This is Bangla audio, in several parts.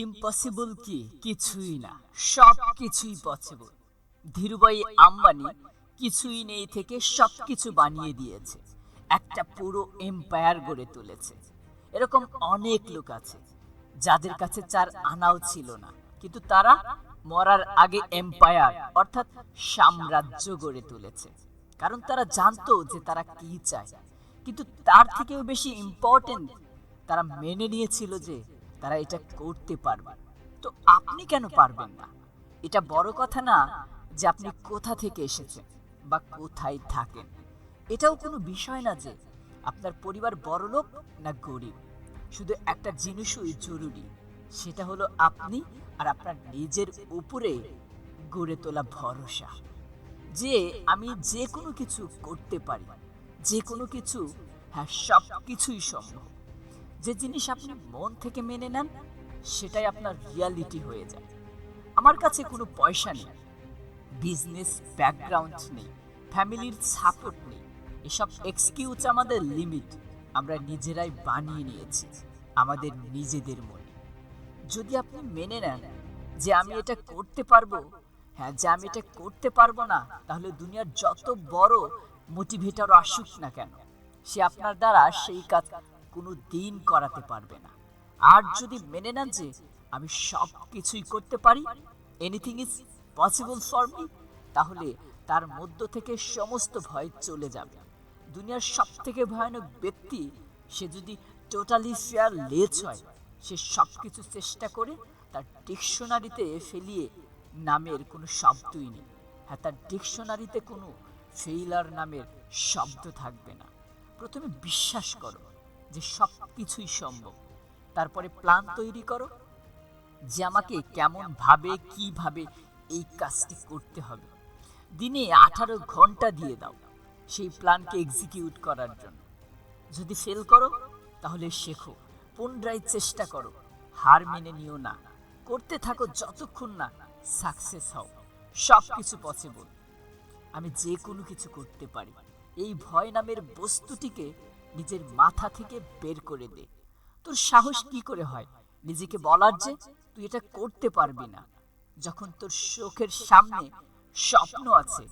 ইম্পসিবল কি? কিছুই না। সব কিছুই পসিবল ধীরুভাই আম্বানি কিছুই নেই থেকে সব কিছু বানিয়ে দিয়েছে। একটা পুরো এম্পায়ার গড়ে তুলেছে। এরকম অনেক লোক আছে, যাদের কাছে চার আনাও ছিল না। কিন্তু তারা মরার আগে এম্পায়ার অর্থাৎ সাম্রাজ্য গড়ে তুলেছে। কারণ তারা জানতো যে তারা কি চায়। কিন্তু তার থেকেও বেশি ইম্পর্টেন্ট তারা মেনে নিয়েছিল যে তারা এটা করতে পারবে। তো আপনি কেন পারবেন না? এটা বড় কথা না যে আপনি কোথা থেকে এসেছেন বা কোথায় থাকেন। এটাও কোনো বিষয় না যে আপনার পরিবার বড়লোক না গরিব। শুধু একটা জিনিসই জরুরি, সেটা হলো আপনি আর আপনার নিজের উপরে গড়ে তোলা ভরসা। যে আমি যে কোনো কিছু করতে পারি, যে কোনো কিছু হ্যাঁ সব কিছুই সম্ভব। যে জিনিস আপনি মন থেকে মেনে নেন, সেটাই আপনার রিয়ালিটি হয়ে যায়। আমার কাছে কোনো পয়সা নেই বিজনেস ব্যাকগ্রাউন্ড নেই ফ্যামিলির সাপোর্ট নেই, এসব এক্সকিউজ আমাদের লিমিট আমরা নিজেরাই বানিয়ে নিয়েছি, আমাদের নিজেদের মনে। যদি আপনি মেনে নেন যে আমি এটা করতে পারব হ্যাঁ যে আমি এটা করতে পারব না, তাহলে দুনিয়ার যত বড় মোটিভেটর আসুক না কেন, সে আপনার দ্বারা সেই কাজ কোনো দিন করাতে পারবে না। আর যদি মেনে নেন যে আমি সব কিছুই করতে পারি anything is possible for me তাহলে তার মধ্য থেকে সমস্ত ভয় চলে যাবে। দুনিয়ার সব থেকে ভয়ানক ব্যক্তি সে যদি টোটালি ফেয়ার লেজ হয়, সে সব কিছু চেষ্টা করে তার ডিকশনারিতে ফেলিয়ে নামের কোনো শব্দই নেই। হ্যাঁ তার ডিকশনারিতে কোনো ফেইলার নামের শব্দ থাকবে না। প্রথমে বিশ্বাস করো যে সব কিছুই সম্ভব। তারপরে প্ল্যান তৈরি করো যে আমাকে কেমন ভাবে কীভাবে এই কাজটি করতে হবে। দিনে আঠারো ঘণ্টা দিয়ে দাও সেই প্ল্যানকে এক্সিকিউট করার জন্য। যদি ফেল করো, তাহলে শেখো, পুনরায় চেষ্টা করো, হার মেনে নিও না। করতে থাকো যতক্ষণ না সাকসেস হও সব কিছু পসিবল আমি যে কোনো কিছু করতে পারি। এই ভয় নামের বস্তুটিকে নিজের মাথা থেকে বের করে দে। তোর সাহস কি করে হয়? নিজেকে বলার যে তুই এটা করতে পারবি না। যখন তোর চোখের সামনে স্বপ্ন আছে,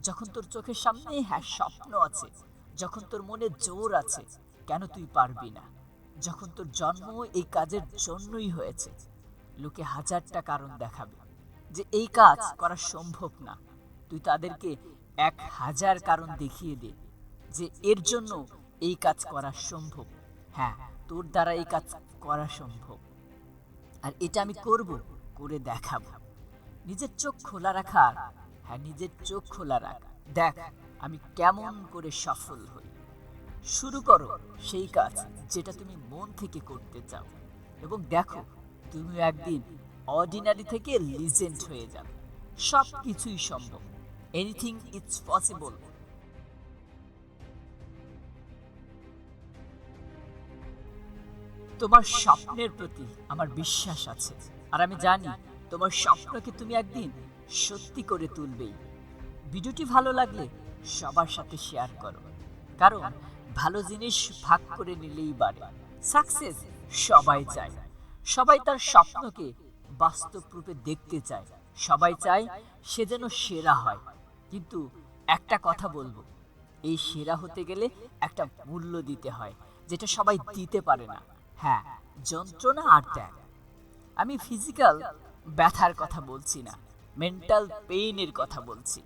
যখন তোর চোখের সামনে হ্যাঁ স্বপ্ন আছে, যখন তোর মনে জোর আছে, কেন তুই পারবি না? যখন তোর জন্ম এই কাজের জন্যই হয়েছে, লোকে হাজারটা কারণ দেখাবে যে এই কাজ করা সম্ভব না। তুই তাদেরকে এক হাজার কারণ দেখিয়ে দে যে এর জন্য এই কাজ করা সম্ভব। হ্যাঁ তোর দ্বারা এই কাজ করা সম্ভব। আর এটা আমি করব, করে দেখাবো। নিজের চোখ খোলা রাখার হ্যাঁ নিজের চোখ খোলা রাখ। দেখ, আমি কেমন করে সফল হই। শুরু করো সেই কাজ যেটা তুমি মন থেকে করতে চাও। এবং দেখো তুমি একদিন অর্ডিনারি থেকে লিজেন্ড হয়ে যাবে। সব কিছুই সম্ভব। এনিথিং ইটস পসিবল তোমার স্বপ্নের প্রতি আমার বিশ্বাস আছে। আর আমি জানি তোমার স্বপ্নকে তুমি একদিন সত্যি করে তুলবেই। ভিডিওটি ভালো লাগলে সবার সাথে শেয়ার করো। কারণ ভালো জিনিস ভাগ করে নিলেই বাড়ে। সাকসেস সবাই চায়। সবাই তার স্বপ্নকে বাস্তব রূপে দেখতে চায়। সবাই চায় সে যেন সেরা হয়। কিন্তু একটা কথা বলব, এই সেরা হতে গেলে একটা মূল্য দিতে হয়, যেটা সবাই দিতে পারে না। হ্যাঁ যন্ত্রণা আর ত্যাগ। আমি ফিজিক্যাল ব্যথার কথা বলছি না মেন্টাল পেইনের কথা বলছি।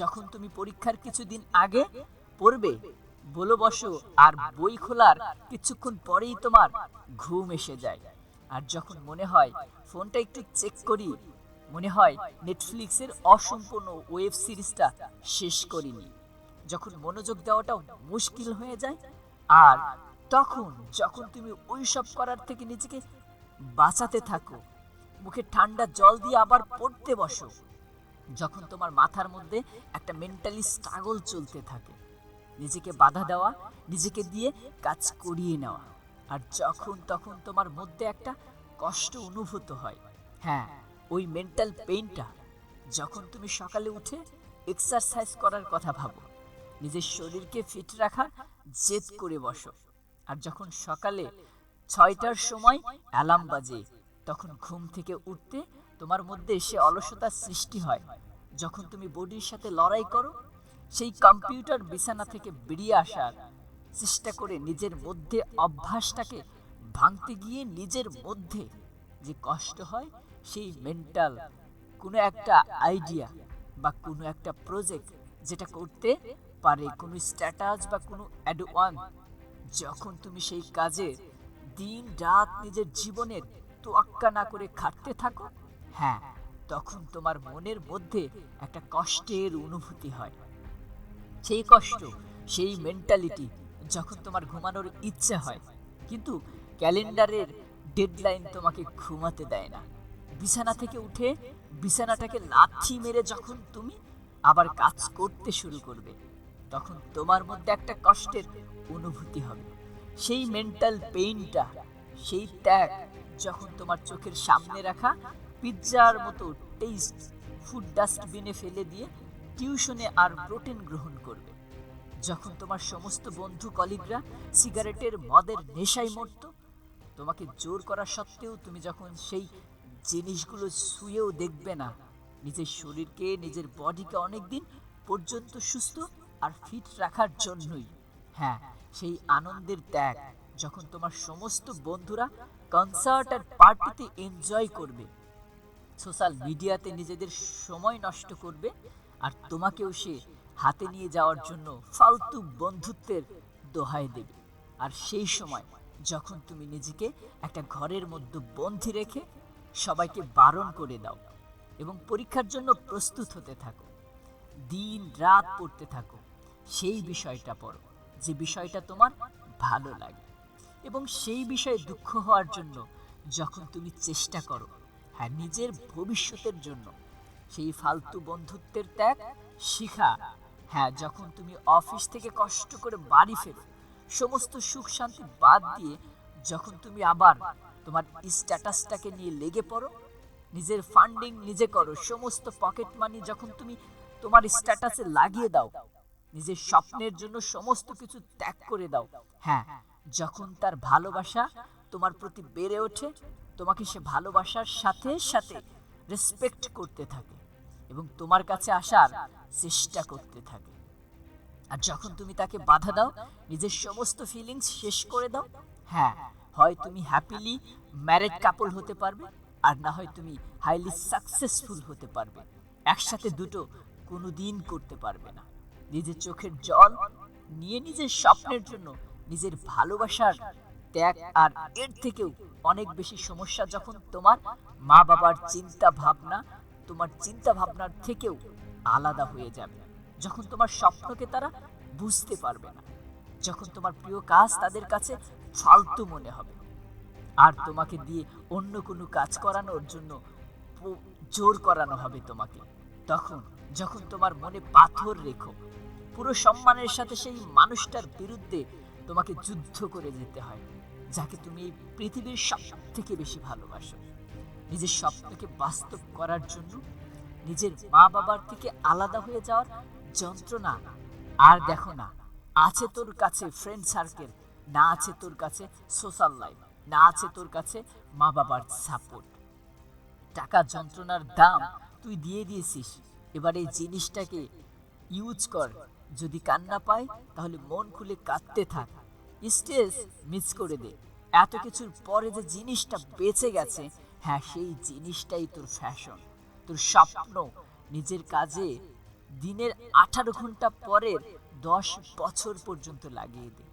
যখন তুমি পরীক্ষার কিছুদিন আগে পড়বে, বলো বসো, আর বই খোলার কিছুক্ষণ পরেই তোমার ঘুম এসে যায়। আর যখন মনে হয় ফোনটা একটু চেক করি, মনে হয় নেটফ্লিক্সের অসম্পূর্ণ ওয়েব সিরিজটা শেষ করিনি। যখন মনোযোগ দেওয়াটাও মুশকিল হয়ে যায়, আর তখন যখন তুমি ওই সব করার থেকে নিজেকে বাঁচাতে থাকো, মুখে ঠান্ডা জল দিয়ে আবার পড়তে বসো, যখন তোমার মাথার মধ্যে একটা মেন্টালি স্ট্রাগল চলতে থাকে, নিজেকে বাধা দেওয়া, নিজেকে দিয়ে কাজ করিয়ে নেওয়া, আর যখন তখন তোমার মধ্যে একটা কষ্ট অনুভূত হয় হ্যাঁ ওই মেন্টাল পেইনটা যখন তুমি সকালে উঠে এক্সারসাইজ করার কথা ভাবো, নিজের শরীরকে ফিট রাখা জেদ করে বসো আর যখন সকালে ছয়টার সময় অ্যালার্ম বাজে, তখন ঘুম থেকে উঠতে তোমার মধ্যে সে অলসতার সৃষ্টি হয়। যখন তুমি বডির সাথে লড়াই করো, সেই কম্পিউটার বিছানা থেকে বেরিয়ে আসার চেষ্টা করে নিজের মধ্যে অভ্যাসটাকে ভাঙতে গিয়ে নিজের মধ্যে যে কষ্ট হয়, সেই মেন্টাল কোনো একটা আইডিয়া বা কোনো একটা প্রজেক্ট যেটা করতে পারে, কোনো স্ট্যাটাস বা কোনো অ্যাডওয়ান যখন তুমি সেই কাজে দিন রাত নিজের জীবনের তোয়াক্কা না করে খাটতে থাকো হ্যাঁ তখন তোমার মনের মধ্যে একটা কষ্টের অনুভূতি হয়। সেই কষ্ট, সেই মেন্টালিটি যখন তোমার ঘুমানোর ইচ্ছে হয়, কিন্তু ক্যালেন্ডারের ডেডলাইন তোমাকে ঘুমাতে দেয় না। বিছানা থেকে উঠে বিছানাটাকে লাথি মেরে যখন তুমি আবার কাজ করতে শুরু করবে তখন তোমার মধ্যে একটা কষ্টের অনুভূতি হবে। সেই মেন্টাল পেইনটা সেই ত্যাগ যখন তোমার চোখের সামনে রাখা, পিৎজার মতো টেস্ট ফুড ডাস্টবিনে ফেলে দিয়ে টিউশনে আর প্রোটিন গ্রহণ করবে। যখন তোমার সমস্ত বন্ধু কলিগরা সিগারেটের মদের নেশায় মরত, তোমাকে জোর করা সত্ত্বেও তুমি যখন সেই জিনিসগুলো শুয়েও দেখবে না, নিজের শরীরকে, নিজের বডিকে অনেক দিন পর্যন্ত সুস্থ আর ফিট রাখার জন্যই। হ্যাঁ সেই আনন্দের ত্যাগ যখন তোমার সমস্ত বন্ধুরা কনসার্ট আর পার্টিতে এনজয় করবে। সোশ্যাল মিডিয়াতে নিজেদের সময় নষ্ট করবে আর তোমাকেও সে হাতে নিয়ে যাওয়ার জন্য ফালতু বন্ধুত্বের দোহাই দেবে। আর সেই সময় যখন তুমি নিজেকে একটা ঘরের মধ্যে বন্দি রেখে সবাইকে বারণ করে দাও এবং পরীক্ষার জন্য প্রস্তুত হতে থাকো। দিন রাত পড়তে থাকো। সেই বিষয়টা পড়ো, যে বিষয়টা তোমার ভালো লাগে। এবং সেই বিষয়ে দুঃখ হওয়ার জন্য যখন তুমি চেষ্টা করো হ্যাঁ নিজের ভবিষ্যতের জন্য, সেই ফালতু বন্ধুত্বের ত্যাগ শিখা। হ্যাঁ যখন তুমি অফিস থেকে কষ্ট করে বাড়ি ফেরো, সমস্ত সুখ শান্তি বাদ দিয়ে যখন তুমি আবার তোমার স্ট্যাটাসটাকে নিয়ে লেগে পড়ো, নিজের ফান্ডিং নিজে করো, সমস্ত পকেট মানি যখন তুমি তোমার স্ট্যাটাসে লাগিয়ে দাও নিজের স্বপ্নের জন্য সমস্ত কিছু ত্যাগ করে দাও। হ্যাঁ যখন তার ভালোবাসা তোমার প্রতি বেড়ে ওঠে, তোমাকে সে ভালোবাসার সাথে সাথে রেসপেক্ট করতে থাকে এবং তোমার কাছে আসার চেষ্টা করতে থাকে। আর যখন তুমি তাকে বাধা দাও, নিজের সমস্ত ফিলিংস শেষ করে দাও হ্যাঁ হয় তুমি হ্যাপিলি ম্যারেড কাপল হতে পারবে আর না হয় তুমি হাইলি সাকসেসফুল হতে পারবে। একসাথে দুটো কোনো দিন করতে পারবে না। নিজের চোখের জল নিয়ে নিজের স্বপ্নের জন্য নিজের ভালোবাসার ত্যাগ আর এর থেকেও অনেক বেশি সমস্যা যখন তোমার মা বাবার চিন্তা ভাবনা তোমার চিন্তা ভাবনার থেকেও আলাদা হয়ে যাবে। যখন তোমার স্বপ্নকে তারা বুঝতে পারবে না। যখন তোমার প্রিয় কাজ তাদের কাছে ফালতু মনে হবে। আর তোমাকে দিয়ে অন্য কোনো কাজ করানোর জন্য জোর করানো হবে তোমাকে। তখন, যখন তোমার মনে পাথর রেখো, পুরো সম্মানের সাথে সেই মানুষটার বিরুদ্ধে তোমাকে যুদ্ধ করে যেতে হয়, যাকে তুমি এই পৃথিবীর সব থেকে বেশি ভালোবাসো। নিজের স্বপ্নকে বাস্তব করার জন্য নিজের মা বাবার থেকে আলাদা হয়ে যাওয়ার যন্ত্রণা আর দেখো না, আছে তোর কাছে ফ্রেন্ড সার্কেল না আছে তোর কাছে সোশ্যাল লাইফ না আছে তোর কাছে মা বাবার সাপোর্ট টাকা যন্ত্রণার দাম তুই দিয়ে দিয়েছিস। এবার এই জিনিসটাকে ইউজ কর। যদি কান্না পায়, তাহলে মন খুলে কাঁদতে থাক। স্টেজ মিস করে দে। এত কিছুর পরে যে জিনিসটা বেঁচে গেছে হ্যাঁ সেই জিনিসটাই তোর ফ্যাশন তোর স্বপ্ন। নিজের কাজে দিনের আঠারো ঘণ্টা পরের দশ বছর পর্যন্ত লাগিয়ে দে।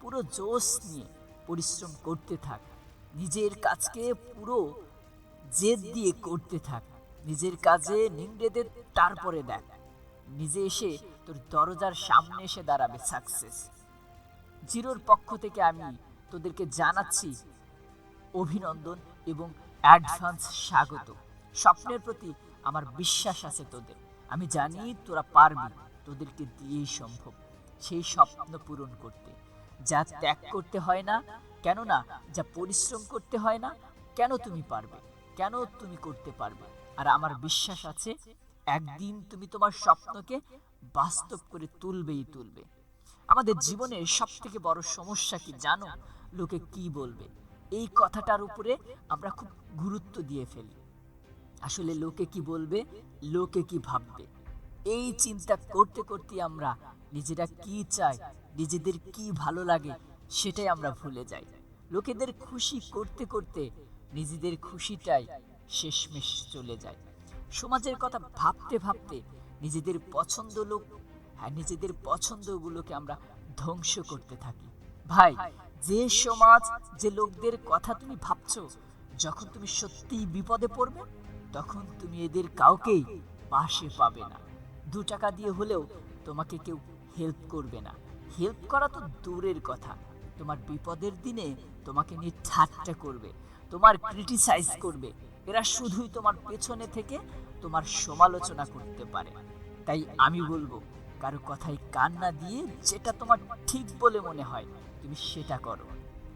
পুরো জোশ নিয়ে পরিশ্রম করতে থাক। নিজের কাজকে পুরো জেদ দিয়ে করতে থাক। নিজের কাজে নিংড়ে দে তারপরে দেখ নিজে এসে তোর দরজার সামনে এসে দাঁড়াবে সাকসেস জিরোর পক্ষ থেকে আমি তোদেরকে জানাচ্ছি অভিনন্দন এবং অ্যাডভান্স স্বাগত। স্বপ্নের প্রতি আমার বিশ্বাস আছে তোদের। আমি জানি তোরা পারবি তোদেরকে দিয়েই সম্ভব সেই স্বপ্ন পূরণ করতে। যা ত্যাগ করতে হয় না, কেননা যা পরিশ্রম করতে হয় না, কেন তুমি পারবে? কেন তুমি করতে পারবে? আর আমার বিশ্বাস আছে, একদিন তুমি তোমার স্বপ্নকে বাস্তব করে তুলবেই তুলবে। আমাদের জীবনের সব থেকে বড় সমস্যা কি জানো? লোকে কি বলবে? এই কথাটার উপরে আমরা খুব গুরুত্ব দিয়ে ফেলি। আসলে লোকে কি বলবে? লোকে কি ভাববে? এই চিন্তা করতে করতে আমরা নিজেরা কি চাই, নিজেদের কি ভালো লাগে, সেটাই আমরা ভুলে যাই। লোকেদের খুশি করতে করতে নিজেদের খুশিটাই শেষমেশ চলে যায়। সমাজের কথা ভাবতে ভাবতে নিজেদের পছন্দ লোক হ্যাঁ নিজেদের পছন্দগুলোকে আমরা ধ্বংস করতে থাকি। ভাই, যে সমাজ, যে লোকদের কথা তুমি ভাবছ, যখন তুমি সত্যি বিপদে পড়বে, তখন তুমি এদের কাউকেই পাশে পাবে না। দু টাকা দিয়ে হলেও তোমাকে কেউ হেল্প করবে না। হেল্প করা তো দূরের কথা। তোমার বিপদের দিনে তোমাকে নিয়ে ঠাট্টা করবে, তোমার ক্রিটিসাইজ করবে। এরা শুধুই তোমার পেছনে থেকে তোমার সমালোচনা করতে পারে। তাই আমি বলব, কারও কথায় কান না দিয়ে যেটা তোমার ঠিক বলে মনে হয়, তুমি সেটা করো।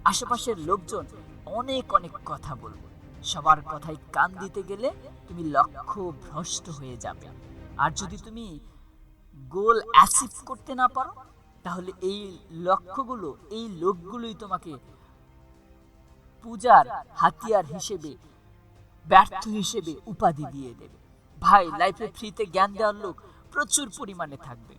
আশেপাশের লোকজন অনেক অনেক কথা বলবে। সবার কথায় কান দিতে গেলে তুমি লক্ষ্য ভ্রষ্ট হয়ে যাবে। আর যদি তুমি গোল অ্যাচিভ করতে না পারো, তাহলে এই লক্ষ্যগুলো, এই লোকগুলোই তোমাকে পূজার হাতিয়ার হিসেবে ব্যর্থ হিসেবে উপাধি দিয়ে দেবে। ভাই লাইফে ফ্রিতে জ্ঞান দেওয়ার লোক প্রচুর পরিমাণে থাকবে।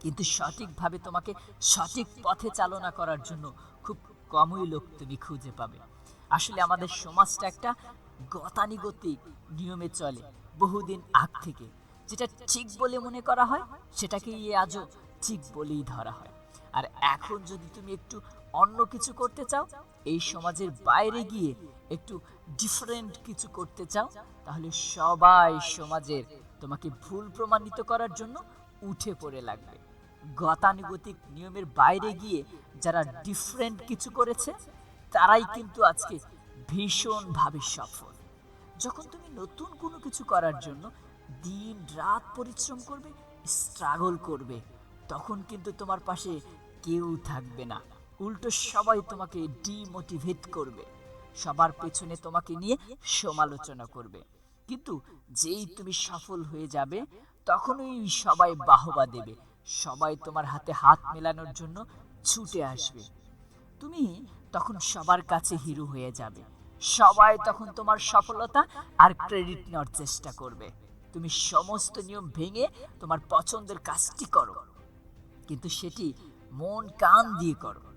কিন্তু সঠিকভাবে তোমাকে সঠিক পথে চালনা করার জন্য খুব কমই লোক তুমি খুঁজে পাবে। আসলে আমাদের সমাজটা একটা গতানুগতিক নিয়মে চলে, বহুদিন আগ থেকে। যেটা ঠিক বলে মনে করা হয় সেটাকে আজও ঠিক বলেই ধরা হয়। আর এখন যদি তুমি একটু অন্য কিছু করতে চাও এই সমাজের বাইরে গিয়ে একটু ডিফারেন্ট কিছু করতে চাও, তাহলে সবাই সমাজের তোমাকে ভুল প্রমাণিত করার জন্য উঠে পড়ে লাগবে। গতানুগতিক নিয়মের বাইরে গিয়ে যারা ডিফারেন্ট কিছু করেছে, তারাই কিন্তু আজকে ভীষণভাবে সফল। যখন তুমি নতুন কোনো কিছু করার জন্য দিন, রাত পরিশ্রম করবে স্ট্রাগল করবে, তখন কিন্তু তোমার পাশে কেউ থাকবে না। উল্টো সবাই তোমাকে ডিমোটিভেট করবে। সবার পেছনে তোমাকে নিয়ে সমালোচনা করবে। কিন্তু যেই তুমি সফল হয়ে যাবে, তখনই সবাই বাহবা দেবে। সবাই তোমার হাতে হাত মেলানোর জন্য ছুটে আসবে। তুমি তখন সবার কাছে হিরো হয়ে যাবে। সবাই তখন তোমার সফলতা আর ক্রেডিট নেওয়ার চেষ্টা করবে। তুমি সমস্ত নিয়ম ভেঙে তোমার পছন্দের কাজটি করো। কিন্তু সেটি মন কান দিয়ে করো।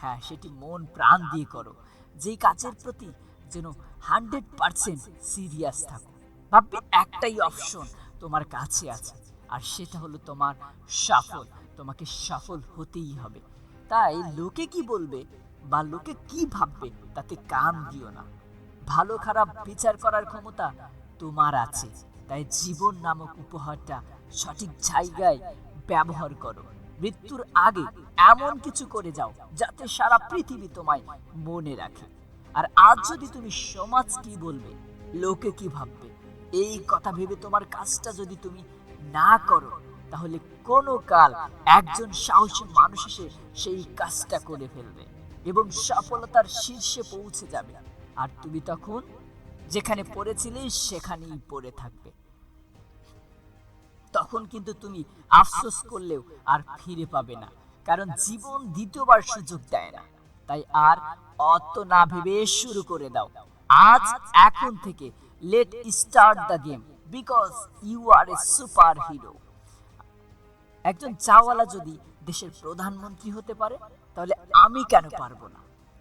হ্যাঁ সেটি মন প্রাণ দিয়ে করো। যেই কাজের প্রতি যেন হান্ড্রেড পার্সেন্ট সিরিয়াস থাকো। ভাববে একটাই অপশন তোমার কাছে আছে, আর সেটা হলো তোমার সফল, তোমাকে সফল হতেই হবে। তাই লোকে কি বলবে বা লোকে কি ভাববে তাতে কান দিও না। ভালো খারাপ বিচার করার ক্ষমতা তোমার আছে। তাই জীবন নামক উপহারটা সঠিক জায়গায় ব্যবহার করো। মৃত্যুর আগে এমন কিছু করে যাও যাতে সারা পৃথিবী তোমায় মনে রাখে। আর আজ যদি তুমি সমাজ কি বলবে, লোকে কি ভাববে, এই কথা ভেবে তোমার কাজটা যদি তুমি না করো, তাহলে কোনো কাল একজন সাহসী মানুষ এসে সেই কাজটা করে ফেলবে এবং সফলতার শীর্ষে পৌঁছে যাবে। আর তুমি তখন যেখানে পড়েছিলে সেখানেই পড়ে থাকবে। তখন কিন্তু তুমি আফসোস করলেও আর ফিরে পাবে না। কারণ জীবন দ্বিতীয়বার সুযোগ দেয় না। তাই আর অত না ভেবে শুরু করে দাও। আজ, এখন থেকে let start the game because you are a super hero একজন চাওয়ালা যদি দেশের প্রধানমন্ত্রী হতে পারে, তাহলে আমি কেন পারব না?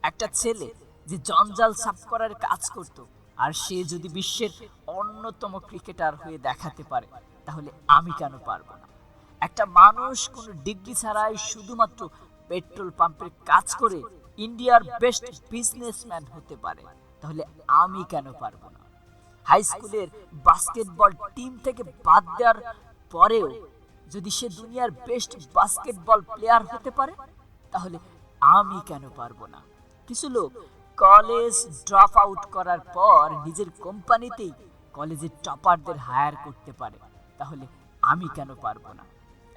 একটা ছেলে যে জঞ্জাল সাফ করার কাজ করত আর সে যদি বিশ্বের অন্যতম ক্রিকেটার হয়ে দেখাতে পারে, তাহলে আমি কেন পারব না? একটা মানুষ কোনো ডিগ্রি ছাড়াই শুধুমাত্র পেট্রোল পাম্পের কাজ করে ইন্ডিয়ার বেস্ট বিজনেসম্যান হতে পারে, তাহলে আমি কেন পারব না? হাই স্কুলের বাস্কেটবল টিম থেকে বাদ দেওয়ার পরেও যদি সে দুনিয়ার বেস্ট বাস্কেটবল প্লেয়ার হতে পারে, তাহলে আমি কেন পারব না? কিছু লোক কলেজ ড্রপ আউট করার পর নিজের কোম্পানিতেই কলেজের টপারদের হায়ার করতে পারে। তাহলে আমি কেন পারব না?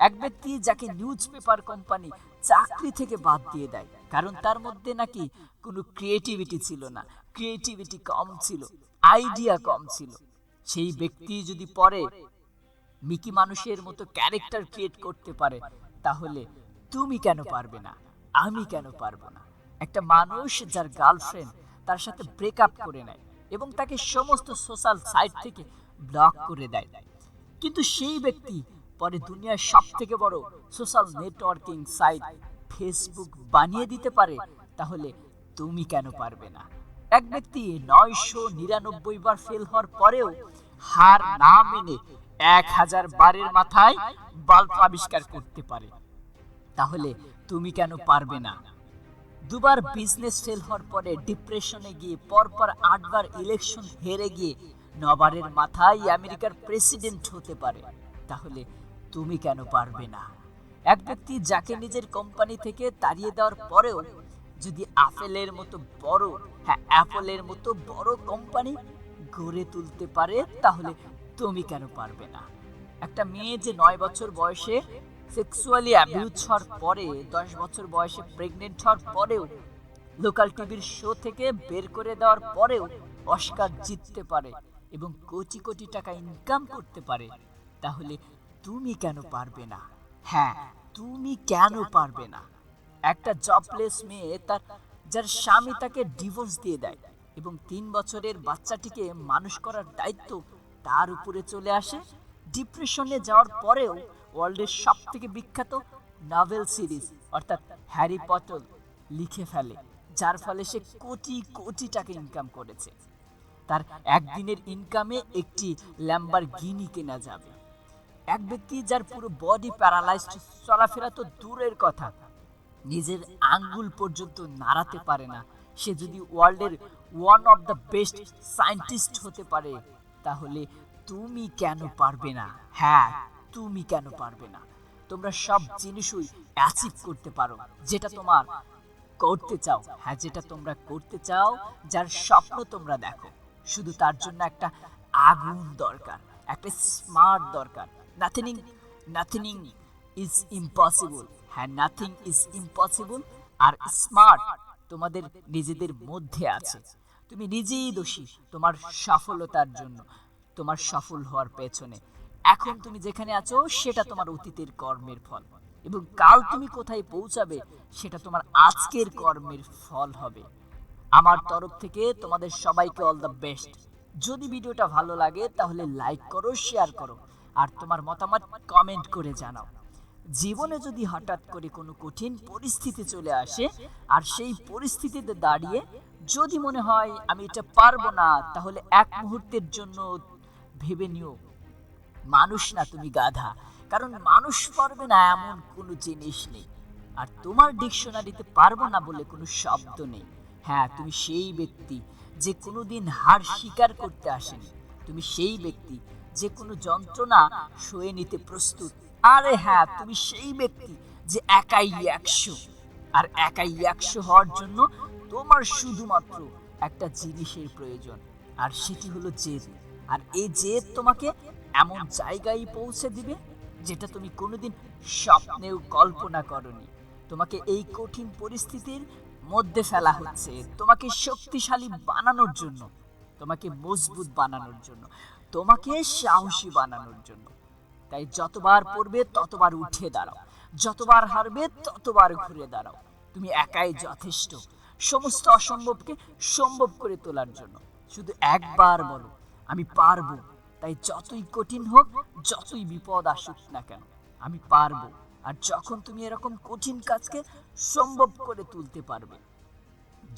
এক ব্যক্তি যাকে নিউজ পেপার কোম্পানি চাকরি থেকে বাদ দিয়ে দেয়, কারণ তার মধ্যে নাকি কোনো ক্রিয়েটিভিটি ছিল না ক্রিয়েটিভিটি কম ছিল আইডিয়া কম ছিল। সেই ব্যক্তি যদি পরে মিকি মানুষের মতো ক্যারেক্টার ক্রিয়েট করতে পারে, তাহলে তুমি কেন পারবে না? আমি কেন পারব না? একটা মানুষ যার গার্লফ্রেন্ড তার সাথে ব্রেকআপ করে নেয় এবং তাকে সমস্ত সোশ্যাল সাইট থেকে ব্লক করে দেয়। কিন্তু সেই ব্যক্তি পরে দুনিয়ার সব থেকে বড় সোশ্যাল নেটওয়ার্কিং সাইট ফেসবুক বানিয়ে দিতে পারে, তাহলে তুমি কেন পারবে না? এক ব্যক্তি নয়শো নিরানব্বই বার ফেল হওয়ার পরেও হার না মেনে এক হাজার বারের মাথায় বাল্ব আবিষ্কার করতে পারে। তাহলে তুমি কেন পারবে না? দুবার বিজনেস ফেল হওয়ার পরে ডিপ্রেশনে গিয়ে পরপর আটবার ইলেকশন হেরে গিয়ে নবারের মাথায় আমেরিকার প্রেসিডেন্ট হতে পারে। তাহলে তুমি কেন পারবে না? এক ব্যক্তি যাকে নিজের কোম্পানি থেকে তাড়িয়ে দেওয়ার পরেও যদি আপেলের মতো বড় হ্যাঁ অ্যাপলের মতো বড় কোম্পানি গড়ে তুলতে পারে, তাহলে তুমি কেন পারবে না? একটা মেয়ে যে নয় বছর বয়সে সেক্সুয়ালি অ্যাবিউজ হওয়ার পরে, দশ বছর বয়সে প্রেগনেন্ট হওয়ার পরেও লোকাল টিভির শো থেকে বের করে দেওয়ার পরেও অস্কার জিততে পারে এবং কোটি কোটি টাকা ইনকাম করতে পারে। তাহলে তুমি কেন পারবে না? হ্যাঁ তুমি কেন পারবে না? একটা জবলেস মেয়ে তার, যার স্বামী তাকে ডিভোর্স দিয়ে দেয় এবং তিন বছরের বাচ্চাটিকে মানুষ করার দায়িত্ব তার উপরে চলে আসে। ডিপ্রেশনে যাওয়ার পরেও ওয়ার্ল্ডের সব থেকে বিখ্যাত নভেল সিরিজ অর্থাৎ হ্যারি পটল লিখে ফেলে, যার ফলে সে কোটি কোটি টাকা ইনকাম করেছে। তার একদিনের ইনকামে একটি ল্যাম্বার গিনি কেনা যাবে। এক ব্যক্তি যার পুরো বডি প্যারালাইজড চলাফেরা তো দূরের কথা, নিজের আঙ্গুল পর্যন্ত নাড়াতে পারে না, সে যদি ওয়ার্ল্ডের one of the best scientist হতে পারে, তাহলে তুমি কেন পারবে না? হ্যাঁ তুমি কেন পারবে না? তোমরা সব জিনিসই অ্যাচিভ করতে পারো, যেটা তোমার করতে চাও। হ্যাঁ যেটা তোমরা করতে চাও, যার স্বপ্ন তোমরা দেখো। শুধু তার জন্য একটা আগুন দরকার, একটা স্মার্ট দরকার। নাথিং নাথিং ইজ ইম্পসিবল হ্যাঁ নাথিং ইজ ইম্পসিবল আর স্মার্ট তোমাদের নিজেদের মধ্যে আছে। তুমি নিজেই দোষী তোমার সফলতার জন্য, তোমার সফল হওয়ার পেছনে। এখন তুমি যেখানে আছো, সেটা তোমার অতীতের কর্মের ফল। এবং কাল তুমি কোথায় পৌঁছাবে, সেটা তোমার আজকের কর্মের ফল হবে। আমার তরফ থেকে তোমাদের সবাইকে অল দ্য বেস্ট যদি ভিডিওটা ভালো লাগে, তাহলে লাইক করো শেয়ার করো। আর তোমার মতামত কমেন্ট করে জানাও। জীবনে যদি হঠাৎ করে কোনো কঠিন পরিস্থিতি চলে আসে, আর সেই পরিস্থিতিতে দাঁড়িয়ে যদি মনে হয় আমি এটা পারব না, তাহলে এক মুহূর্তের জন্য ভেবে নিও। মানুষ না তুমি গাধা। কারণ মানুষ পারবে না এমন কোনো জিনিস নেই। আর তোমার ডিকশনারিতে পারব না বলে কোনো শব্দ নেই। হ্যাঁ তুমি সেই ব্যক্তি যে কোনোদিন হার স্বীকার করতে আসেনি। তুমি সেই ব্যক্তি যে কোনো যন্ত্রণা সয়ে নিতে প্রস্তুত। আরে হ্যাঁ তুমি সেই ব্যক্তি যে একাই একশো। আর একাই একশো হওয়ার জন্য তোমার শুধুমাত্র একটা জিনিসের প্রয়োজন। আর সেটি হলো জেদ। আর এই জেদ তোমাকে এমন জায়গায় পৌঁছে দিবে যেটা তুমি কোনোদিন স্বপ্নেও কল্পনা করনি। তোমাকে এই কঠিন পরিস্থিতির মধ্যে ফেলা হচ্ছে। তোমাকে শক্তিশালী বানানোর জন্য, তোমাকে মজবুত বানানোর জন্য, তোমাকে সাহসী বানানোর জন্য। তাই যতবার পড়বে, ততবার উঠে দাঁড়াও। যতবার হারবে, ততবার ঘুরে দাঁড়াও। তুমি একাই যথেষ্ট। সমস্ত অসম্ভবকে সম্ভব করে তোলার জন্য। শুধু একবার বলো, আমি পারব। তাই যতই কঠিন হোক, যতই বিপদ আসুক না কেন, আমি পারব। আর যখন তুমি এরকম কঠিন কাজকে সম্ভব করে তুলতে পারবে,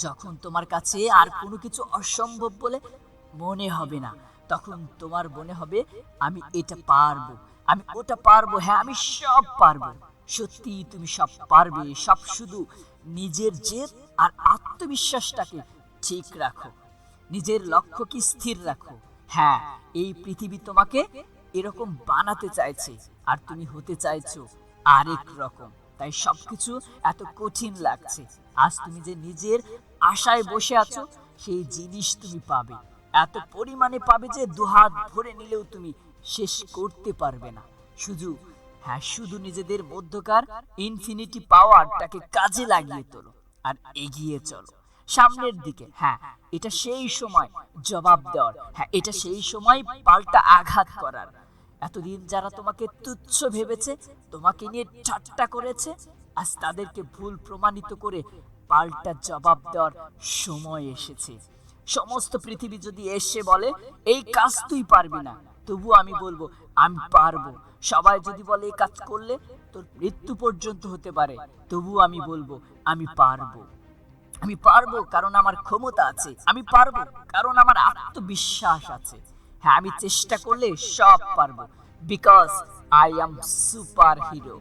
যখন তোমার কাছে আর কোনো কিছু অসম্ভব বলে মনে হবে না, তখন তোমার মনে হবে, আমি এটা পারব, আমি ওটা পারব হ্যাঁ আমি সব পারব। সত্যি তুমি সব পারবে, সব শুধু নিজের জেদ আর আত্মবিশ্বাসটাকে ঠিক রাখো, নিজের লক্ষ্যকে স্থির রাখো। হ্যাঁ এই পৃথিবী তোমাকে এরকম বানাতে চাইছে, আর তুমি হতে চাইছো আরেক রকম। তাই সবকিছু এত কঠিন লাগছে। আজ তুমি যে নিজের আশায় বসে আছো, সেই জিনিস তুমি পাবে। এত পরিমাণে পাবে যে দুহাত ভরে নিলেও তুমি শেষ করতে পারবে না। শুধু হ্যাঁ শুধু নিজেদের মধ্যকার ইনফিনিটি পাওয়ারটাকে কাজে লাগিয়ে তোলো, আর এগিয়ে চলো। সামনের দিকে হ্যাঁ এটা সেই সময় জবাব দেওয়ার। হ্যাঁ এটা সেই সময় পাল্টা আঘাত করার। এতদিন যারা তোমাকে তুচ্ছ ভেবেছে, তোমাকে নিয়ে ঠাট্টা করেছে, আজ তাদেরকে ভুল প্রমাণিত করে পাল্টা জবাব দেওয়ার সময় এসেছে। সমস্ত পৃথিবী যদি এসে বলে, এই কাজ তুই পারবি না, তবু আমি বলব, আমি পারব। সবাই যদি বলে, এই কাজ করলে তোর মৃত্যু পর্যন্ত হতে পারে, তবু আমি বলব, আমি পারব। আমি পারব কারণ আমার ক্ষমতা আছে। আমি পারব কারণ আমার আত্মবিশ্বাস আছে। হ্যাঁ আমি চেষ্টা করলে সব পারব। Because I am super hero